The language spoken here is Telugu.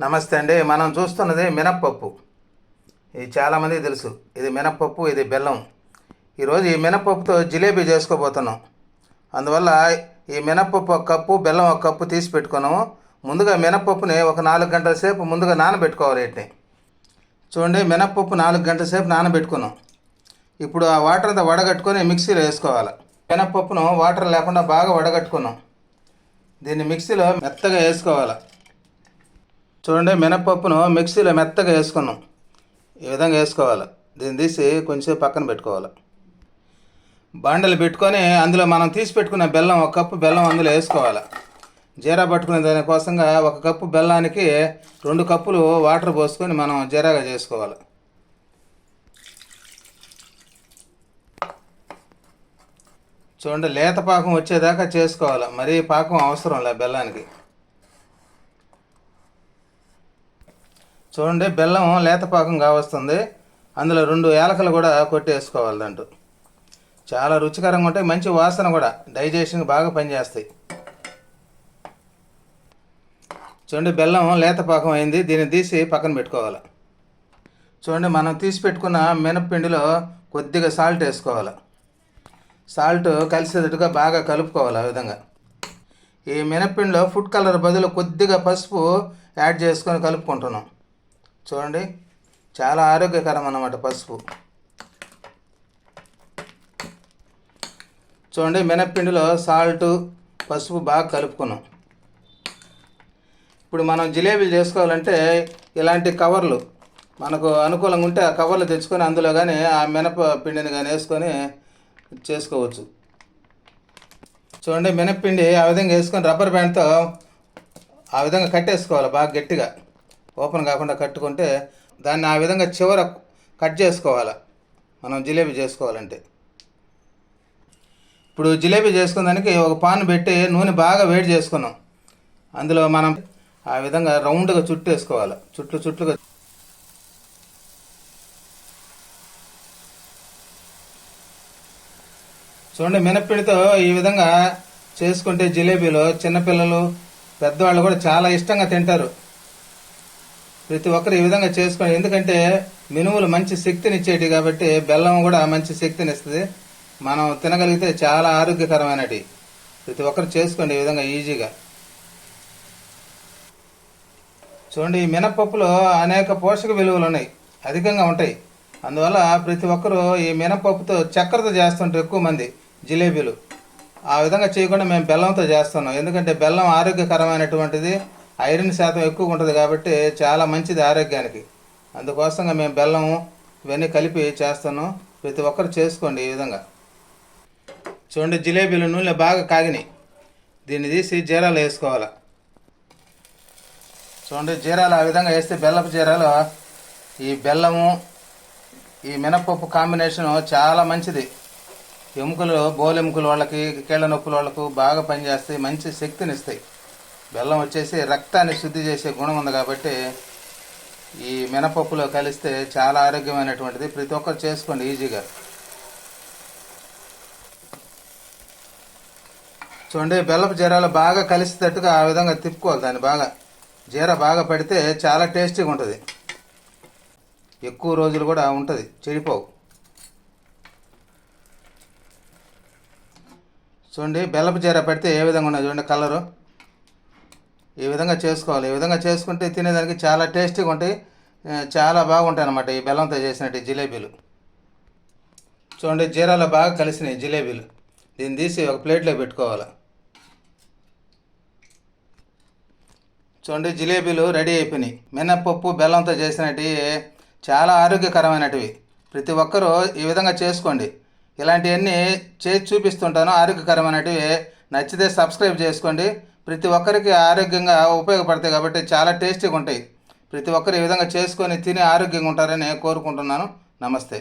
నమస్తే అండి. మనం చూస్తున్నది మినప్పప్పు. ఇది చాలామంది తెలుసు. ఇది మినప్పప్పు ఇది బెల్లం. ఈరోజు ఈ మినప్పప్పుతో జిలేబీ చేసుకోబోతున్నాం. అందువల్ల ఈ మినప్పప్పు ఒక కప్పు బెల్లం ఒక కప్పు తీసి పెట్టుకున్నాము. ముందుగా మినప్పప్పుని ఒక నాలుగు గంటల సేపు ముందుగా నానబెట్టుకోవాలి వీటిని. చూడండి మినప్పప్పు నాలుగు గంటల సేపు నానబెట్టుకున్నాం. ఇప్పుడు ఆ వాటర్ అంతా వడగట్టుకొని మిక్సీలో వేసుకోవాలి. మినప్పప్పును వాటర్ లేకుండా బాగా వడగట్టుకున్నాం. దీన్ని మిక్సీలో మెత్తగా వేసుకోవాలి. చూడండి మినప్పప్పును మిక్సీలో మెత్తగా వేసుకున్నాం. ఈ విధంగా వేసుకోవాలి. దీన్ని తీసి కొంచెం పక్కన పెట్టుకోవాలి. బాండలు పెట్టుకొని అందులో మనం తీసి పెట్టుకున్న బెల్లం ఒక కప్పు బెల్లం అందులో వేసుకోవాలి. జీరా పట్టుకునే దానికోసంగా ఒక కప్పు బెల్లానికి రెండు కప్పులు వాటర్ పోసుకొని మనం జీరాగా చేసుకోవాలి. చూడండి లేత పాకం వచ్చేదాకా చేసుకోవాలి. మరీ పాకం అవసరం లే బెల్లానికి. చూడండి బెల్లం లేత పాకం కావస్తుంది. అందులో రెండు ఏలకలు కూడా కొట్టేసుకోవాలి దాంట్లో చాలా రుచికరంగా ఉంటాయి మంచి వాసన కూడా. డైజెషన్కి బాగా పనిచేస్తాయి. చూడండి బెల్లం లేత పాకం అయింది. దీన్ని తీసి పక్కన పెట్టుకోవాలి. చూడండి మనం తీసి పెట్టుకున్న మినప్పిండిలో కొద్దిగా సాల్ట్ వేసుకోవాలి. సాల్ట్ కలిసేటట్టుగా బాగా కలుపుకోవాలి ఆ విధంగా. ఈ మినప్పిండిలో ఫుడ్ కలర్ బదులు కొద్దిగా పసుపు యాడ్ చేసుకొని కలుపుకుంటున్నాం. చూడండి. చాలా ఆరోగ్యకరం అన్నమాట పసుపు. చూడండి మినప్పిండిలో సాల్ట్ పసుపు బాగా కలుపుకున్నాం. ఇప్పుడు మనం జిలేబీలు చేసుకోవాలంటే ఇలాంటి కవర్లు మనకు అనుకూలంగా ఉంటే ఆ కవర్లు తెచ్చుకొని అందులో కానీ ఆ మినప పిండిని కానీ వేసుకొని చేసుకోవచ్చు. చూడండి మినప్పిండి ఆ విధంగా వేసుకొని రబ్బర్ బ్యాండ్తో ఆ విధంగా కట్టేసుకోవాలి బాగా గట్టిగా. ఓపెన్ కాకుండా కట్టుకుంటే దాన్ని ఆ విధంగా చివర కట్ చేసుకోవాలి? మనం జిలేబీ చేసుకోవాలంటే. ఇప్పుడు జిలేబీ చేసుకున్నానికి ఒక పాన్ పెట్టి నూనె బాగా వేడి చేసుకున్నాం. అందులో మనం ఆ విధంగా రౌండ్గా చుట్టేసుకోవాలి? చుట్లు చుట్లుగా చూడండి మినప్పిండితో ఈ విధంగా చేసుకుంటే జిలేబీలో చిన్నపిల్లలు పెద్దవాళ్ళు కూడా చాలా ఇష్టంగా తింటారు. ప్రతి ఒక్కరు ఈ విధంగా చేసుకొని ఎందుకంటే మినుములు మంచి శక్తిని ఇచ్చేటి కాబట్టి బెల్లం కూడా మంచి శక్తిని ఇస్తుంది మనం తినగలిగితే చాలా ఆరోగ్యకరమైనటి. ప్రతి ఒక్కరు చేసుకోండి ఈ విధంగా ఈజీగా. చూడండి ఈ మినపప్పులో అనేక పోషక విలువలు ఉన్నాయి. అధికంగా ఉంటాయి. అందువల్ల ప్రతి ఒక్కరూ ఈ మినపప్పుతో చక్కెరతో చేస్తుంటారు ఎక్కువ మంది జిలేబీలు. ఆ విధంగా చేయకుండా మేము బెల్లంతో చేస్తున్నాం. ఎందుకంటే బెల్లం ఆరోగ్యకరమైనటువంటిది. ఐరన్ శాతం ఎక్కువ ఉంటుంది కాబట్టి చాలా మంచిది ఆరోగ్యానికి. అందుకోసంగా మేము బెల్లం ఇవన్నీ కలిపి చేస్తాను. ప్రతి ఒక్కరు చేసుకోండి ఈ విధంగా. చూడండి జిలేబీలు నూనె బాగా కాగినాయి. దీన్ని తీసి జీరాలు వేసుకోవాలి. చూడండి జీరాలు ఆ విధంగా వేస్తే బెల్లపు జీరాలు ఈ బెల్లము ఈ మినపప్పు కాంబినేషన్ చాలా మంచిది. ఎముకలు బోలెముకలు వాళ్ళకి కీళ్ళ నొప్పుల వాళ్ళకు బాగా పనిచేస్తాయి మంచి శక్తిని ఇస్తాయి బెల్లం వచ్చేసి రక్తాన్ని శుద్ధి చేసే గుణం ఉంది కాబట్టి ఈ మినపప్పులో కలిస్తే చాలా ఆరోగ్యమైనటువంటిది. ప్రతి ఒక్కరు చేసుకోండి ఈజీగా. చూడండి బెల్లపు జీరాలు బాగా కలిసేటట్టుగా ఆ విధంగా తిప్పుకోవాలి దాన్ని బాగా. జీర బాగా పడితే చాలా టేస్టీగా ఉంటుంది. ఎక్కువ రోజులు కూడా ఉంటుంది చెడిపోవు. చూడండి బెల్లపు జీర పెడితే ఏ విధంగా ఉన్నది చూడండి కలరు. ఈ విధంగా చేసుకోవాలి? ఈ విధంగా చేసుకుంటే తినేదానికి చాలా టేస్టీగా ఉంటాయి చాలా బాగుంటాయి అన్నమాట ఈ బెల్లంతో చేసినట్టు జిలేబీలు. చూడండి జీరాలో బాగా కలిసినాయి జిలేబీలు. దీన్ని తీసి ఒక ప్లేట్లో పెట్టుకోవాలి. చూడండి జిలేబీలు రెడీ అయిపోయినాయి. మినప్పప్పు బెల్లంతో చేసినవి చాలా ఆరోగ్యకరమైనటివి. ప్రతి ఒక్కరూ ఈ విధంగా చేసుకోండి. ఇలాంటివన్నీ చేసి చూపిస్తుంటాను. ఆరోగ్యకరమైనటివి నచ్చితే సబ్స్క్రైబ్ చేసుకోండి. ప్రతి ఒక్కరికి ఆరోగ్యంగా ఉపయోగపడతాయి కాబట్టి చాలా టేస్టీగా ఉంటాయి. ప్రతి ఒక్కరు ఈ విధంగా చేసుకొని తిని ఆరోగ్యంగా ఉంటారని కోరుకుంటున్నాను. నమస్తే.